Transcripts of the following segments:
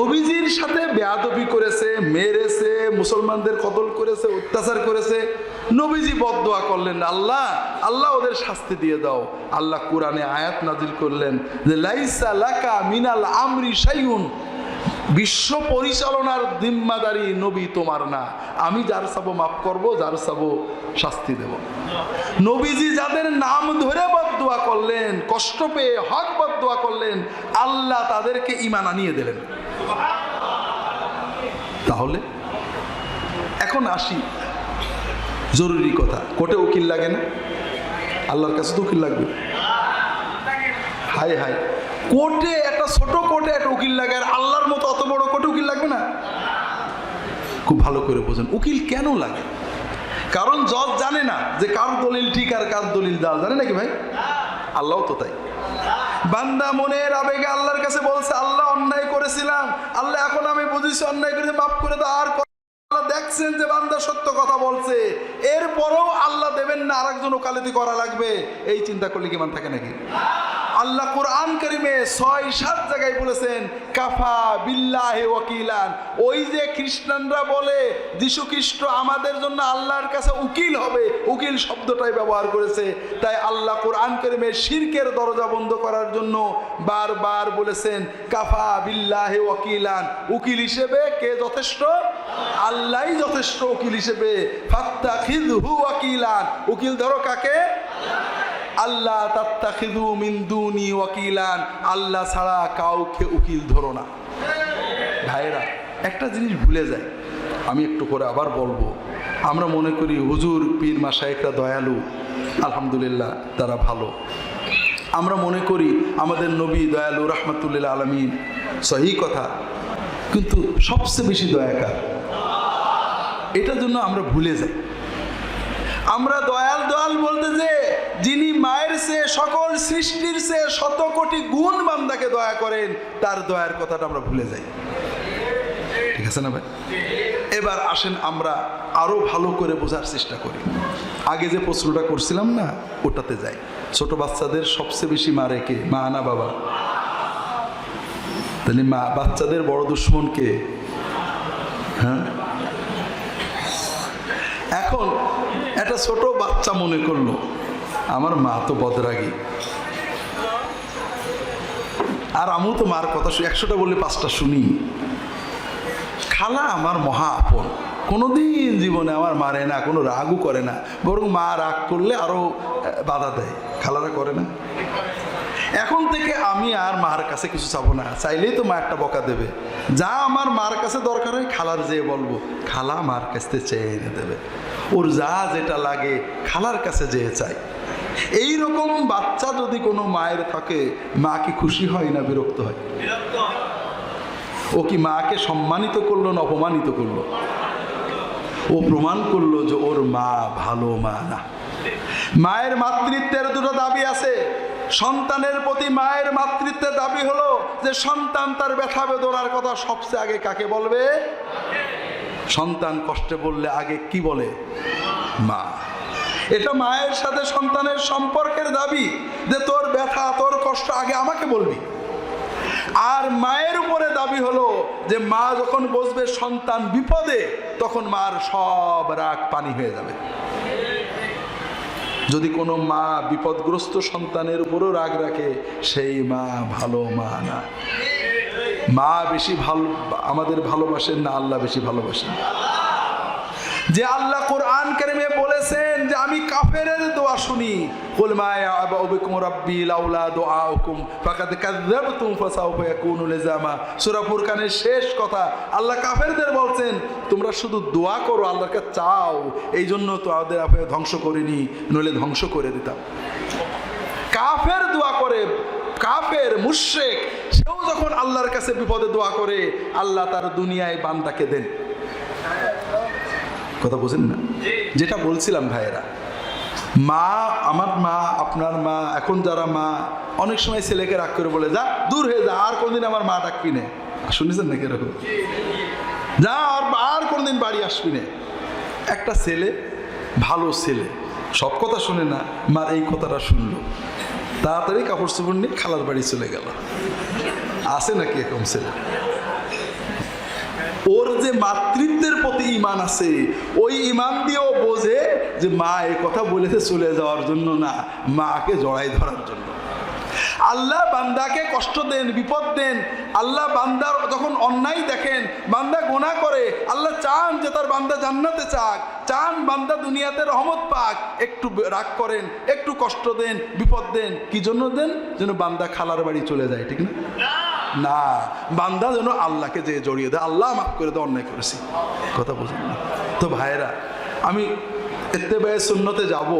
নবীজির সাথে বেয়াদবি করেছে, মেরেছে, মুসলমানদের কতল করেছে, অত্যাচার করেছে, নবীজি বদদোয়া করলেন, আল্লাহ আল্লাহ ওদের শাস্তি দিয়ে দাও। আল্লাহ কোরআনে আয়াত নাজিল করলেন যে, লাইসা লাকা মিনাল আমরি শাইউন। বিশ্ব পরিচালনার জিম্মাদারি নবী তোমার না। আমি যার সাবো মাফ করব, যার সাবো শাস্তি দেব। নবীজি যাদের নাম ধরে বদদোয়া করলেন, কষ্ট পেয়ে হক বদদোয়া করলেন, আল্লাহ তাদেরকে ইমান আনিয়ে দিলেন। তাহলে? এখন আসি। জরুরি কথা। কোর্টে উকিল লাগে না? আল্লাহর কাছে তো উকিল লাগবে। হাই হাই কোর্টে একটা ছোট কোর্টে একটা উকিল লাগে আর আল্লাহর মতো অত বড় কোর্টে উকিল লাগবে না? খুব ভালো করে বোঝেন। উকিল কেন লাগে? কারণ জজ জানে না যে কার দলিল ঠিক আর কার দলিল দাল। জানে নাকি ভাই? আল্লাহ তো তাই। বান্দা মনের আবেগে আল্লাহর কাছে বলছে, আল্লাহ অন্যায় করেছিলাম। আল্লাহ, এখন আমি বুঝেছি অন্যায় করেছি, মাফ করে দাও। আর দেখছেন যে বান্দা সত্য কথা বলছে। এরপরেও আল্লাহ দেবেন না আরেকজন ওকালতি করা লাগবে। এই চিন্তা করলে কি মান থাকে নাকি? আল্লাহ কোরআন করিমে ছয়, সাত জায়গায় বলেছেন, কাফা বিল্লাহে ওয়াকিলান। ওই যে খ্রিস্টানরা বলে, যিশু খ্রিস্ট আমাদের জন্য আল্লাহর কাছে উকিল হবে। উকিল শব্দটাই ব্যবহার করেছে। তাই আল্লাহ কোরআন করিমে শিরকের দরজা বন্ধ করার জন্য বারবার বলেছেন, কাফা বিল্লাহে ওয়াকিলান। উকিল হিসেবে কে যথেষ্ট? আল্লাহই যথেষ্ট উকিল হিসেবে। ফাত্তা খিদহু ওয়াকিলান। উকিল ধরো কাকে? আল্লাহ তাত্তাখিদু মিন দুনি ওয়াকিলান। আল্লাহ ছাড়া কাউকে উকিল ধরো না। ভাইরা একটা জিনিস ভুলে যায় আমি একটু করে আবার বলব। আমরা মনে করি হুজুর, পীর মাসায়েকরা দয়ালু। আলহামদুলিল্লাহ, তারা ভালো। আমরা মনে করি আমাদের নবী দয়ালু রহমতুল্লাহ আলমিন। সহি কথা। কিন্তু সবচেয়ে বেশি দয়াকার এটার জন্য আমরা ভুলে যাই। আমরা দয়াল দয়াল বলতে যে যিনি মায়ের সে সকল সৃষ্টির সে শত কোটি গুণ বান্দাকে দয়া করেন, তার দয়ার কথাটা আমরা ভুলে যাই। ঠিক আছে না ভাই? এবার আসেন আমরা আরও ভালো করে বোঝার চেষ্টা করি। আগে যে প্রশ্নটা করছিলাম না, ওটাতে যাই। ছোট বাচ্চাদের সবচেয়ে বেশি মারে কে? মা না বাবা? তাহলে মা, বাচ্চাদের বড় দুশ্মন কে? হ্যাঁ? এখন একটা ছোট বাচ্চা মনে করল আমার মা তো বদরাগী। আর আমিও তো মার কথা একশোটা বললে পাঁচটা শুনি। খালা আমার মহা আপন। কোনোদিন জীবনে আমার মারে না, কোনো রাগও করে না। বরং মা রাগ করলে আরও বাধা দেয়। খালারা করে না। এখন থেকে আমি আর মার কাছে কিছু চাবো না। চাইলেই তো মা একটা বকা দেবে। যা আমার মার কাছে দরকার হয়, খালার যেয়ে বলব, খালা মার কাছে চেয়ে এনে দেবে। ওর যা যেটা লাগে, খালার কাছে যেয়ে চাই এই রকম বাচ্চা যদি কোনো মায়ের থাকে, মা কি খুশি হয় না বিরক্ত হয়? ও কি মাকে সম্মানিত করল না অপমানিত করল? ও প্রমাণ করল যে ওর মা ভালো মা না। মায়ের মাতৃত্বের দুটো দাবি আছে। সন্তানের প্রতি মায়ের মাতৃত্বের দাবি হলো যে সন্তান তার ব্যথা বেদনার কথা সবচেয়ে আগে কাকে বলবে? সন্তান কষ্টে বললে আগে কি বলে? মা। এটা মায়ের সাথে সন্তানের সম্পর্কের দাবি যে তোর ব্যথা, তোর কষ্ট আগে আমাকে বলবি। আর মায়ের উপরে দাবি হলো যে মা যখন বসবে সন্তান বিপদে, তখন মার সব রাগ পানি হয়ে যাবে। যদি কোনো মা বিপদগ্রস্ত সন্তানের উপরও রাগ রাখে, সেই মা ভালো মা না। মা বেশি ভালো, আমাদের ভালোবাসেন না, আল্লাহ বেশি ভালোবাসেন। যে আল্লাহ কোরআন কারিমে বলেছেন যে আমি কাফেরের দোয়া শুনি। কুল মা ইয়াবাউকুম রাব্বি লাউলা দুআউকুম ফাকাদ কাযাবতুম ফাসাউফা ইয়াকুনু লিজামা। সূরা ফুরকানের শেষ কথা আল্লাহ কাফেরদের বলছেন, তোমরা শুধু দোয়া করো, আল্লাহর কাছে চাও। এই জন্য তো আমাদের আপনি ধ্বংস করিনি, নইলে ধ্বংস করে দিতাম। কাফের দোয়া করে, কাফের মুশরিক, সেও যখন আল্লাহর কাছে বিপদে দোয়া করে, আল্লাহ তার দুনিয়ায় বান্দাকে দেন। কথা বোঝেন না? যেটা বলছিলাম ভাইয়েরা, মা, আমার মা, আপনার মা, এখন যারা মা, অনেক সময় ছেলেকে রাগ করে বলে, যা, দূর হয়ে যা, আর কোনদিন আমার মা ডাকবি নে শুনেছেন নাকি এরকম? যা, আর আর কোনদিন বাড়ি আসবি নে একটা ছেলে, ভালো ছেলে, সব কথা শুনে না, মার এই কথাটা শুনলো। তাড়াতাড়ি কাপড় চোপড় নিয়ে খালার বাড়ি চলে গেল। আছে নাকি এরকম ছেলে? ওর যে মাতৃত্বের প্রতি ইমান আছে, ওই ইমান দিয়েও বোঝে যে মা এ কথা বলেছে চলে যাওয়ার জন্য না, মাকে জড়াই ধরার জন্য। আল্লাহ বান্দাকে কষ্ট দেন, বিপদ দেন, আল্লাহ বান্দার যখন অন্যায় দেখেন, বান্দা গোনা করে, আল্লাহ চান যে তার বান্দা জান্নাতে চাক চান বান্দা দুনিয়াতে রহমত পাক, একটু রাগ করেন, একটু কষ্ট দেন, বিপদ দেন, কি জন্য দেন? যেন বান্দা খালার বাড়ি চলে যায়, ঠিক না? না, বান্দা যেন আল্লাহকে যে জড়িয়ে দেয়, আল্লাহ মাফ করে দেয়, অন্যায় করেছি। কথা বুঝুন না? তো ভাইরা আমি এতে এত্তেবায় শূন্যতে যাব,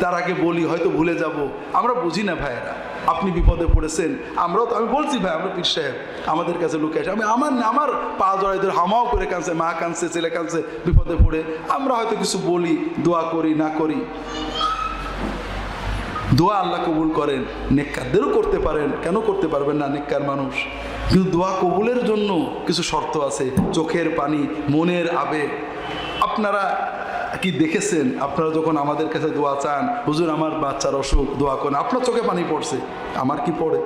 তার আগে বলি, হয়তো ভুলে যাব। আমরা বুঝি না ভাইয়েরা, আপনি বিপদে পড়েছেন। আমরাও তো, আমি বলছি ভাই, আমরা পীর সাহেব, আমাদের কাছে লোকে আসে আমি আমার না, আমার পা জড়াই ধরে হামাও করে কাঁদছে, মা কাঁদছে, ছেলে কাঁদছে, বিপদে পড়ে। আমরা হয়তো কিছু বলি, দোয়া করি, না করি। দোয়া আল্লাহ কবুল করেন, নেককারদেরও করতে পারেন, কেন করতে পারবেন না নেককার মানুষ? কিন্তু দোয়া কবুলের জন্য কিছু শর্ত আছে, চোখের পানি, মনের আবেগ। আপনারা কি দেখেছেন? আপনারা যখন আমাদের কাছে দোয়া চান, হুজুর, আমার বাচ্চার অসুখ, দোয়া করেন। আপনার চোখে পানি পড়ছে, আমার কি পড়ে?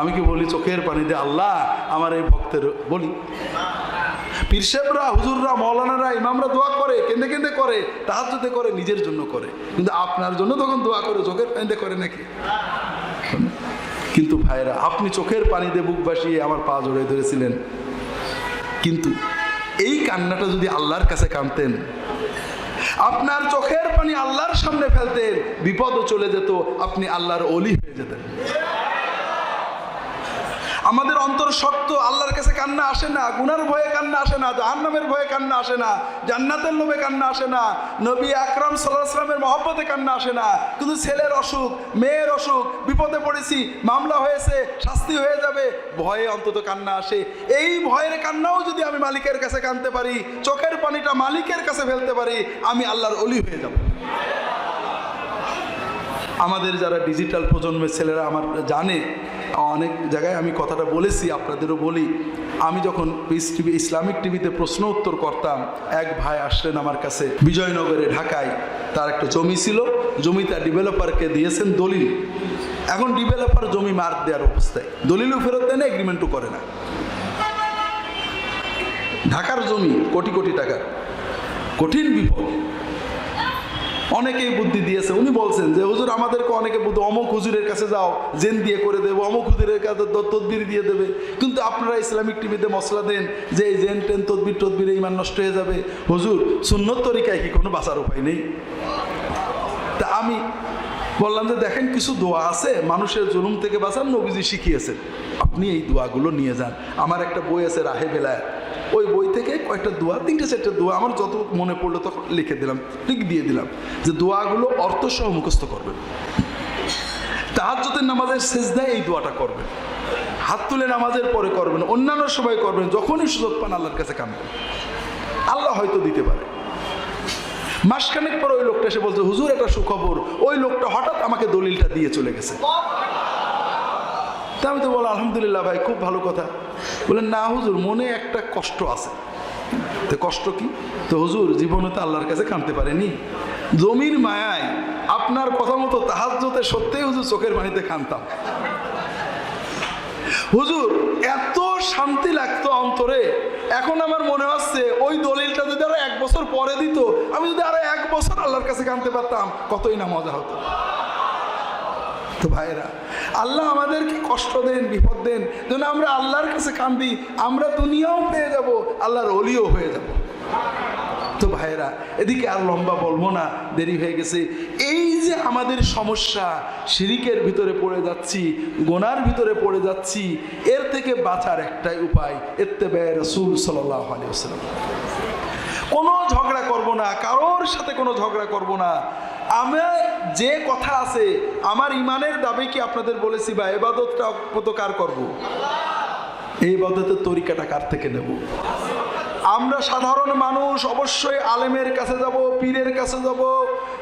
আমি কি বলি, চোখের পানি দিয়ে আল্লাহ আমার এই ভক্তের বলি। পীরসাহেবরা হুজুররা মৌলানারা ইমামরা দোয়া করে, কেঁদে কেঁদে করে তাহাজতে করে, নিজের জন্য করে। কিন্তু আপনার জন্য তখন দোয়া করে, চোখের পানিতে করে নাকি? কিন্তু ভাইরা আপনি চোখের পানিতে বুক ভাসিয়ে আমার পা জড়িয়ে ধরেছিলেন। কিন্তু এই কান্নাটা যদি আল্লাহর কাছে কানতেন আপনার চোখের পানি আল্লাহর সামনে ফেলতেন, বিপদও চলে যেত, আপনি আল্লাহর অলি হয়ে যেতেন। আমাদের অন্তর শক্ত, আল্লাহর কাছে কান্না আসে না, গুনার ভয়ে কান্না আসে না, জাহান্নামের ভয়ে কান্না আসে না, জান্নাতের লোভে কান্না আসে না, নবী আকরাম সাল্লাহামের মহব্বতে কান্না আসে না, কিন্তু ছেলের অসুখ, মেয়ের অসুখ, বিপদে পড়েছি, মামলা হয়েছে, শাস্তি হয়ে যাবে, ভয়ে অন্তত কান্না আসে। এই ভয়ের কান্নাও যদি আমি মালিকের কাছে কানতে পারি, চোখের পানিটা মালিকের কাছে ফেলতে পারি, আমি আল্লাহর অলি হয়ে যাব। আমাদের যারা ডিজিটাল প্রজন্মের ছেলেরা আমার জানে অনেক জায়গায় আমি কথাটা বলেছি, আপনাদেরও বলি। আমি যখন পিস টিভি ইসলামিক টিভিতে প্রশ্ন উত্তর করতাম, এক ভাই আসলেন আমার কাছে বিজয়নগরে, ঢাকায়। তার একটা জমি ছিল জমি তার ডেভেলপারকে দিয়েছেন দলিল। এখন ডেভেলপার জমি মার দেওয়ার অবস্থায়। দলিলও ফেরত দেয় না এগ্রিমেন্টও করে না। ঢাকার জমি কোটি কোটি টাকার। কঠিন বিপদ। অনেকেই বুদ্ধি দিয়েছে। উনি বলছেন যে, হুজুর, আমাদেরকে অনেকে বুদ্ধি অমুক হুজুরের কাছে যাও, জেন দিয়ে করে দেবো, অমুক হুজুরের কাছে তদবির দিয়ে দেবে। কিন্তু আপনারা ইসলামিক টিভিতে মশলা দেন যে, এই জেন টেন তদবির, তদবিরে ইমান নষ্ট হয়ে যাবে। হুজুর, সুন্নত তরিকায় কি কোনো বাঁচার উপায় নেই? তা আমি বললাম যে, দেখেন, কিছু দোয়া আছে, মানুষের জুলুম থেকে বাঁচান নবীজি শিখিয়েছেন। আপনি এই দোয়াগুলো নিয়ে যান। আমার একটা বই আছে, রাহে বেলায় ওই বই থেকে কয়েকটা দোয়া, তিনটে চারটে দোয়া আমার যত মনে পড়ল তখন লিখে দিলাম, লিখ দিয়ে দিলাম যে দোয়াগুলো অর্থসহ মুখস্থ করবেন তাহাজ্জতের নামাজের শেষ দেয় এই দোয়াটা করবেন হাত তুলে নামাজের পরে করবেন, অন্যান্য সময় করবেন, যখনই সুযোগ পান আল্লাহর কাছে কামবেন আল্লাহ হয়তো দিতে পারে। মাসখানেক পর ওই লোকটা এসে বলছে, হুজুর, একটা সুখবর। ওই লোকটা হঠাৎ আমাকে দলিলটা দিয়ে চলে গেছে। তা আমি তো বললাম, আলহামদুলিল্লাহ ভাই, খুব ভালো কথা। বললেন, না হুজুর, মনে একটা কষ্ট আছে। তো কষ্ট কি? তো হুজুর, জীবনে তো আল্লাহর কাছে কানতে পারেনি। জমির মায়ায় আপনার কথা মতো তাহাজ্জতে সত্যিই হুজুর চোখের পানিতে কানতাম। হুজুর, এত শান্তি লাগতো অন্তরে। এখন আমার মনে হচ্ছে, ওই দলিলটা যদি আরও এক বছর পরে দিত, আমি যদি আরও এক বছর আল্লাহর কাছে কানতে পারতাম, কতই না মজা হতো। তো ভাইরা আল্লাহ আমাদেরকে কষ্ট দেন, বিপদ দেন। যেন আমরা আল্লাহর কাছে কান্দি, আমরা দুনিয়াও পেয়ে যাব, আল্লাহর অলিও হয়ে যাব। তো ভাইরা এদিকে আর লম্বা বলব না, দেরি হয়ে গেছে। এই যে আমাদের সমস্যা, শিরিকের ভিতরে পড়ে যাচ্ছি, গোনার ভিতরে পড়ে যাচ্ছি, এর থেকে বাঁচার একটাই উপায় এত্তে ব্যয় রসুল সাল্লাহ কোনো ঝগড়া করব না, কারোর সাথে কোনো ঝগড়া করব না। আমি যে কথা আছে, আমার ইমানের দাবি কি আপনাদের বলেছি বা এবাদতটা কার করব? এই এবাদতের তরিকাটা কার থেকে নেব? আমরা সাধারণ মানুষ, অবশ্যই আলেমের কাছে যাব, পীরের কাছে যাব,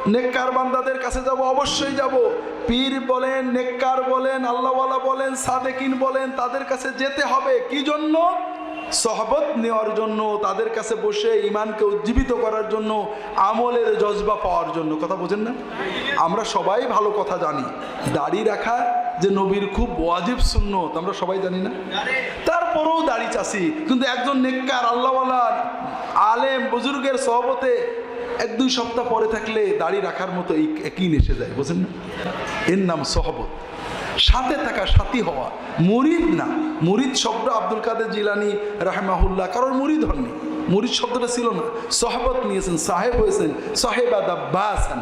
নেককার বান্দাদের কাছে যাব, অবশ্যই যাব। পীর বলেন, নেককার বলেন, আল্লাহওয়ালা বলেন, সাদেকিন বলেন, তাদের কাছে যেতে হবে। কি জন্য? সহবত নেওয়ার জন্য, তাদের কাছে বসে ইমানকে উজ্জীবিত করার জন্য, আমলের জজবা পাওয়ার জন্য। কথা বোঝেন না? আমরা সবাই ভালো কথা জানি। দাড়ি রাখা যে নবীর খুব ওয়াজিব শূন্য আমরা সবাই জানি না? তারপর তারপরেও দাড়ি চাষি। কিন্তু একজন নেককার, আল্লাহওয়ালা, আলেম, বুজুর্গের সহবতে এক দুই সপ্তাহ পরে থাকলে দাড়ি রাখার মতো এই একই নেসে যায়। বুঝেন না? এর নাম সহবত। সাথে থাকা সাথী হওয়া মুরিদ না। মুরিদ শব্দ আব্দুল কাদের জিলানি রাহেমাহুল্লাহ, কারোর মুরিদ হননি। মুরিদ শব্দটা ছিল না। সহবত নিয়েছেন, সাহেব হয়েছেন, সাহেবা দাব্বাসান।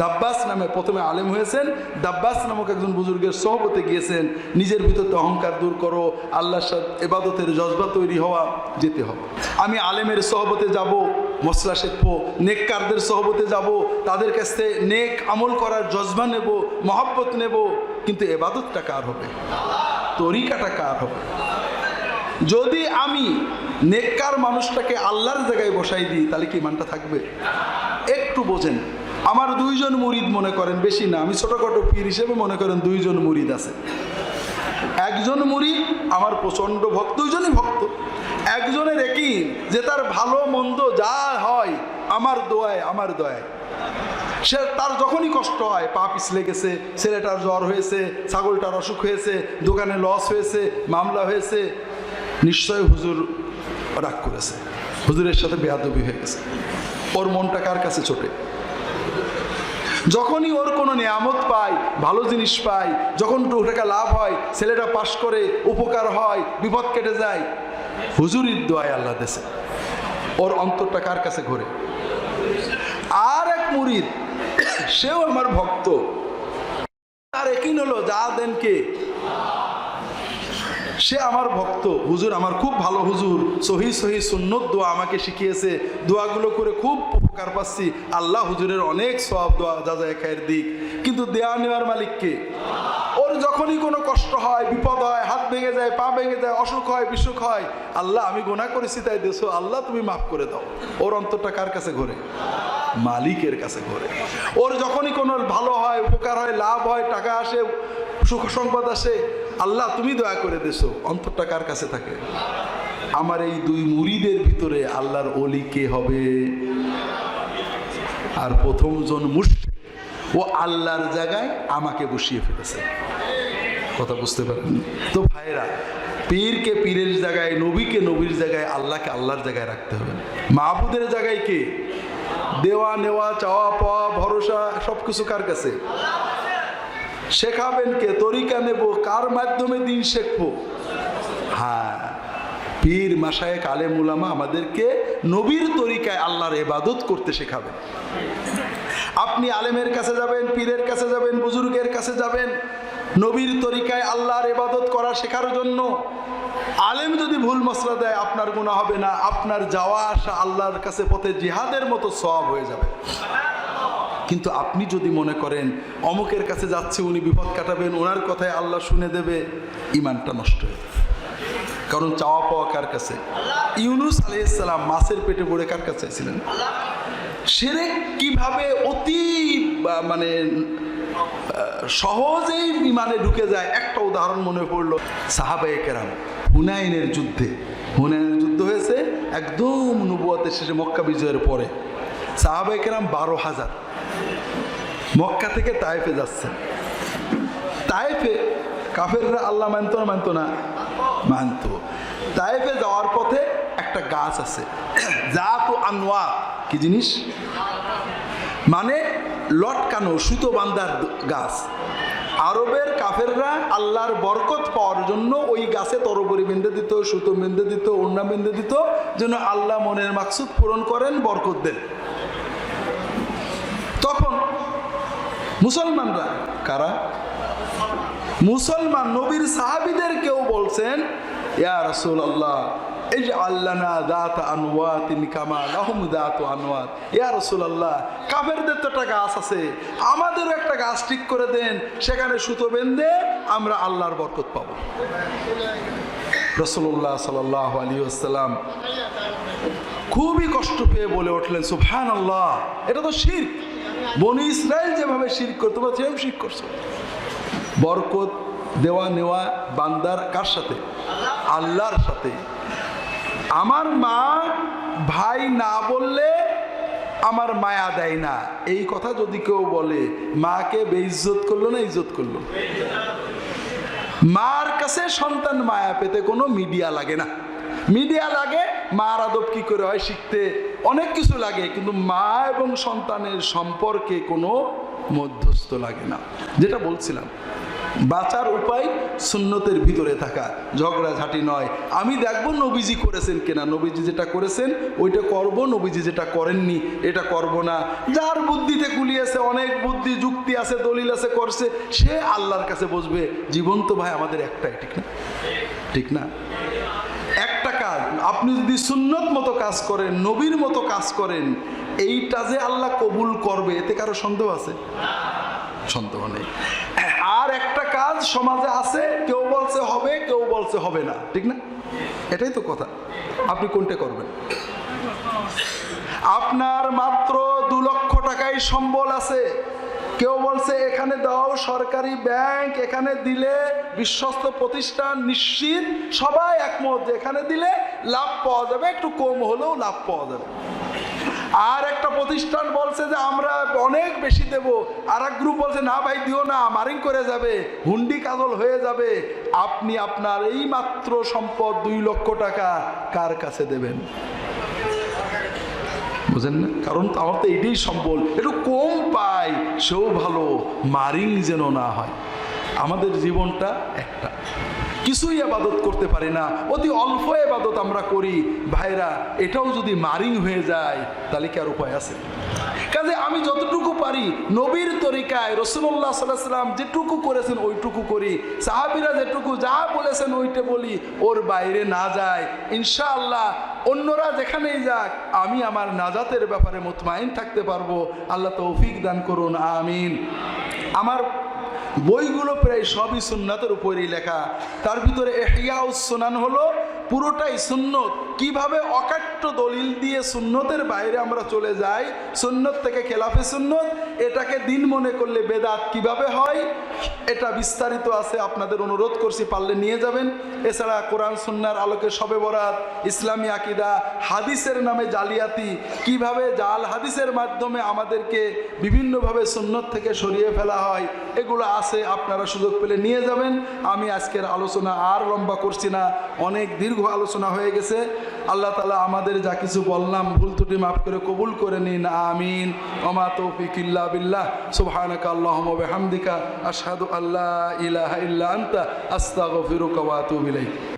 দাব্বাস নামে প্রথমে আলেম হয়েছেন, দাব্বাস নামক একজন বুজুর্গের সহবতে গিয়েছেন। নিজের ভিতরতে অহংকার দূর করো, আল্লাহর সাথে এবাদতের জজবা তৈরি হওয়া যেতে হবে। আমি আলেমের সহবতে যাব মশলা শেখবো, নেককারদের সহবতে যাব, তাদের কাছ থেকে নেক আমল করার জজবা নেব, মহব্বত নেব, কিন্তু এবাদতটা কার হবে? তরিকাটা কার হবে? যদি আমি নেককার মানুষটাকে আল্লাহর জায়গায় বসাই দিই, তাহলে কি মানটা থাকবে? একটু বোঝেন। আমার দুইজন মুরিদ মনে করেন, বেশি না, আমি ছোটোখাটো পীর হিসেবে মনে করেন দুইজন মুরিদ আছে। একজন মুরিদ আমার প্রচণ্ড ভক্ত, দুইজনই ভক্ত। একজনের একই, যে তার ভালো মন্দ যা হয়, আমার দোয়ায় আমার দোয়ায়। সে তার যখনই কষ্ট হয়, পা পিছলে গেছে, ছেলেটার জ্বর হয়েছে, ছাগলটার অসুখ হয়েছে, দোকানে লস হয়েছে, মামলা হয়েছে। নিশ্চয় হুজুর রাগ করেছে। হুজুরের সাথে বেয়াদবি হয়ে গেছে। ওর মনটা কার কাছে ছোটে? যখনই ওর কোনো নিয়ামত পায়, ভালো জিনিস পায়, যখন টাকা লাভ হয়, ছেলেটা পাশ করে উপকার হয়, বিপদ কেটে যায়, হুজুরির দোয়ায় আল্লাহ দেশে ওর অন্তরটা কার কাছে ঘোরে? আর এক মুরিদ, সেও আমার ভক্ত। তার একই হলো, যা দেন কে সে আমার ভক্ত। হুজুর, আমার খুব ভালো হুজুর। সহি সহি সুন্নত দোয়া আমাকে শিখিয়েছে। দোয়াগুলো করে খুব উপকার পাচ্ছি। আল্লাহ হুজুরের অনেক সব দোয়া যা যায় খায়ের দিক। কিন্তু দেয়া নেওয়ার মালিককে ওর যখনই কোনো কষ্ট হয়, বিপদ হয়, হাত ভেঙে যায়, পা ভেঙে যায়, অসুখ হয়, বিসুখ হয়, আল্লাহ আমি গোনা করেছি তাই দেশো আল্লাহ তুমি মাফ করে দাও। ওর অন্তরটা কার কাছে ঘোরে? মালিকের কাছে ঘোরে। ওর যখনই কোনো ভালো হয়, উপকার হয়, লাভ হয়, টাকা আসে সুখ সংবাদ আসে, আল্লাহ, তুমি দয়া করে দেছো, অন্তরটা কার কাছে থাকে? আমার এই দুই মুড়িদের ভিতরে আল্লাহর অলি কে হবে? আর প্রথম জন মুর্শিদ ও আল্লাহর জায়গায় আমাকে বসিয়ে ফেলেছে। কথা বুঝতে পারেন? তো ভাইরা পীরকে পীরের জায়গায়, নবীকে নবীর জায়গায়, আল্লাহকে আল্লাহর জায়গায় রাখতে হবে। মাহবুদের জায়গায় কে? দেওয়া নেওয়া, চাওয়া পাওয়া, ভরসা সব কিছু কার কাছে? শেখাবেন কে? তরিকা নেব, কার মাধ্যমে দিন শেখবো? হ্যাঁ পীর মাসায় কালে মুলামা আমাদেরকে নবীর তরিকায় আল্লাহর এবাদত করতে শেখাবেন। আপনি আলেমের কাছে যাবেন, পীরের কাছে যাবেন, বুজুর্গের কাছে যাবেন, নবীর তরিকায় আল্লাহর এবাদত করা শেখার জন্য। আলেম যদি ভুল মশলা দেয়, আপনার গুণা হবে না, আপনার যাওয়া আসা আল্লাহর কাছে পথে জিহাদের মতো সব হয়ে যাবে। কিন্তু আপনি যদি মনে করেন, অমুকের কাছে যাচ্ছে, উনি বিপদ কাটাবেন, ওনার কথায় আল্লাহ শুনে দেবে, ইমানটা নষ্ট হয়ে কারণ চাওয়া পাওয়া কার কাছে? ইউনুস আলাইসালাম মাছের পেটে পড়ে কার কাছে ছিলেন? সেরে কীভাবে অতি মানে সহজেই বিমানে ঢুকে যায়? একটা উদাহরণ মনে পড়ল, সাহাবায়ে কেরাম, হুনাইনের যুদ্ধে। হুনাইনের যুদ্ধ হয়েছে একদম নবুয়াতের শেষে মক্কা বিজয়ের পরে। সাহাবায়ে কেরাম বারো হাজার। মক্কা থেকে তায়েফে যাচ্ছেন তায়েফে কাফেররা আল্লাহ মানত না মানত না? মানত। তায়েফে যাওয়ার পথে একটা গাছ আছে। যা তো আনোয়া কি জিনিস? মানে লটকানো, সুতো বান্দার গাছ। আরবের কাফেররা আল্লাহর বরকত পাওয়ার জন্য ওই গাছে তরবরি বেঁধে দিত, সুতো বেঁধে দিত ওন্না বেঁধে দিত, যেন আল্লাহ মনের মাকসুদ পূরণ করেন, বরকত দেন তখন মুসলমানরা কারা? মুসলমান নবীর সাহাবিদের কেউ বলছেন আল্লাহ এই যে দাত লাহুম দাত আনোয়াত রসুল আল্লাহ তো একটা গাছ আছে, আমাদেরও একটা গাছ ঠিক করে দেন, সেখানে সুতো বেঁধে আমরা আল্লাহর বরকত পাবো। আসসালাম খুবই কষ্ট পেয়ে বলে উঠলেন সুফহান আল্লাহ এটা তো শির বনি ইসরায়েল যেভাবে শির করতো তোমরা সেভাবে শির করছ। বরকত, দেওয়া নেওয়া, বান্দার কার সাথে? আল্লাহর সাথে। আমার মা ভাই না বললে আমার মায়া দেয় না। এই কথা যদি কেউ বলে, মাকে বেইজ্জত করল না ইজ্জত করল? মার কাছে সন্তান মায়া পেতে কোনো মিডিয়া লাগে না। মিডিয়া লাগে মার আদব কি করে হয় শিখতে অনেক কিছু লাগে, কিন্তু মা এবং সন্তানের সম্পর্কে কোনো মধ্যস্থ লাগে না। যেটা বলছিলাম, বাঁচার উপায় সুন্নতের ভিতরে থাকা ঝগড়াঝাটি নয়। আমি দেখব নবীজি করেছেন কিনা, নবীজি যেটা করেছেন, ওইটা করব, নবীজি যেটা করেননি, এটা করব না। যার বুদ্ধিতে কুলিয়েছে অনেক বুদ্ধি, যুক্তি আছে, দলিল আছে, করছে, সে আল্লাহর কাছে বসবে। জীবন তো ভাই আমাদের একটাই, ঠিক না? ঠিক না? আপনি যদি সুন্নত মতো কাজ করেন, নবীর মতো কাজ করেন, এইটা যে আল্লাহ কবুল করবে, এতে কারও সন্দেহ আছে? সন্দেহ নেই। আর একটা কাজ সমাজে আছে, কেউ বলছে হবে, কেউ বলছে হবে না। ঠিক না? এটাই তো কথা। আপনি কোনটা করবেন? আপনার মাত্র দু লক্ষ টাকাই সম্বল আছে। কেউ বলছে, এখানে দাও সরকারি ব্যাংক, এখানে দিলে বিশ্বস্ত প্রতিষ্ঠান নিশ্চিত, সবাই একমত এখানে দিলে লাভ পাওয়া যাবে, একটু কম হলেও লাভ পাওয়া যাবে। আর একটা প্রতিষ্ঠান বলছে যে, আমরা অনেক বেশি দেব। আর এক গ্রুপ বলছে, না ভাই, দিও না, মারিং করে যাবে, হুন্ডি কাজল হয়ে যাবে। আপনি আপনার এই মাত্র সম্পদ দুই লক্ষ টাকা কার কাছে দেবেন? বুঝেন না? কারণ আমার তো এটাই সম্বল। একটু কম পাই, সেও ভালো, মারিং যেন না হয়। আমাদের জীবনটা একটা। কিছুই আবাদত করতে পারি না। অতি অল্প আবাদত আমরা করি। ভাইরা, এটাও যদি মারিং হয়ে যায়, তাহলে কি আর উপায় আছে? কাজে আমি যতটুকু পারি, নবীর তরিকায় রসুল্লাহ সাল্লাম যেটুকু করেছেন, ওইটুকু করি। সাহাবিরা যেটুকু যা বলেছেন, ওইটা বলি। ওর বাইরে না যায়। ইনশাআল্লাহ, অন্যরা যেখানেই যাক, আমি আমার নাজাতের ব্যাপারে মুতমাইন থাকতে পারব। আল্লাহ তৌফিক দান করুন, আমিন। আমার বইগুলো প্রায় সবই সুন্নাতের উপরই লেখা। তার ভিতরে এহিয়াউস সুনান হলো পুরোটাই সুন্নত। কীভাবে অকাট্য দলিল দিয়ে সুন্নতের বাইরে আমরা চলে যাই? সুন্নত থেকে খেলাফে সুন্নত। এটাকে দিন মনে করলে বেদাত কীভাবে হয়? এটা বিস্তারিত আছে, আপনাদের অনুরোধ করছি, পারলে নিয়ে যাবেন। এছাড়া কোরআন, সুন্নার আলোকে সবে বরাত, ইসলামী আকিদা, হাদিসের নামে জালিয়াতি। কীভাবে জাল হাদিসের মাধ্যমে আমাদেরকে বিভিন্নভাবে সুন্নত থেকে সরিয়ে ফেলা হয়? এগুলো আছে আপনারা সুযোগ পেলে নিয়ে যাবেন। আমি আজকের আলোচনা আর লম্বা করছি না, অনেক দীর্ঘ আলোচনা হয়ে গেছে। আল্লাহ তালা আমাদের যা কিছু বললাম, ভুল ত্রুটি মাফ করে কবুল করে নিন, আমিন। অমা তৌফিক বিল্লাহ। সুবহানাকা আল্লাহুম্মা বিহামদিকা, আশহাদু আল্লা ইলাহা ইল্লা আনতা, আস্তাগফিরুকা ওয়া